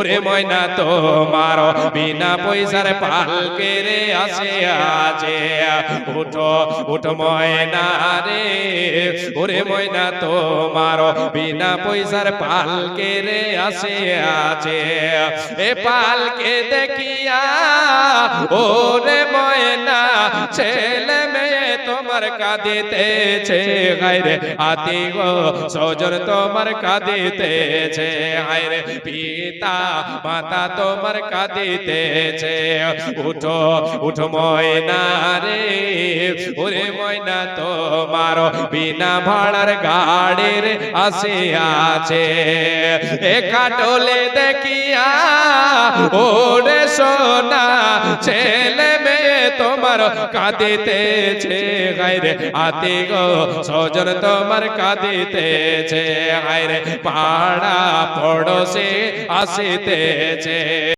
ওরে ময়না তোমার বিনা পয়সার পালকে রে আসে আছে। উঠো উঠো ময়না রে। ওরে ময়না তোমার বিনা পয়সার পালকে রে আসে আছে। এ পালকে দেখিয়া ওরে ময়না মেয়ে তোমার কাঁদিতেছে গাইরে আতি গো সজন তোমার কাঁদিতেছে, হায়রে। পিতা, মাতা তোমার কাঁদিতেছে। উঠো ময়না রে ওরে ময়না তোমার বিনা ভাড়ার গাড়ির আসে আছে কাটলে দেখিয়া, ওরে সোনা ছেলে তোমার কাঁদিতেছে গাইরে আতি গো সজন তোমার কাঁদিতেছে গাইরে পাড়া পড়োশে আসিতেছে।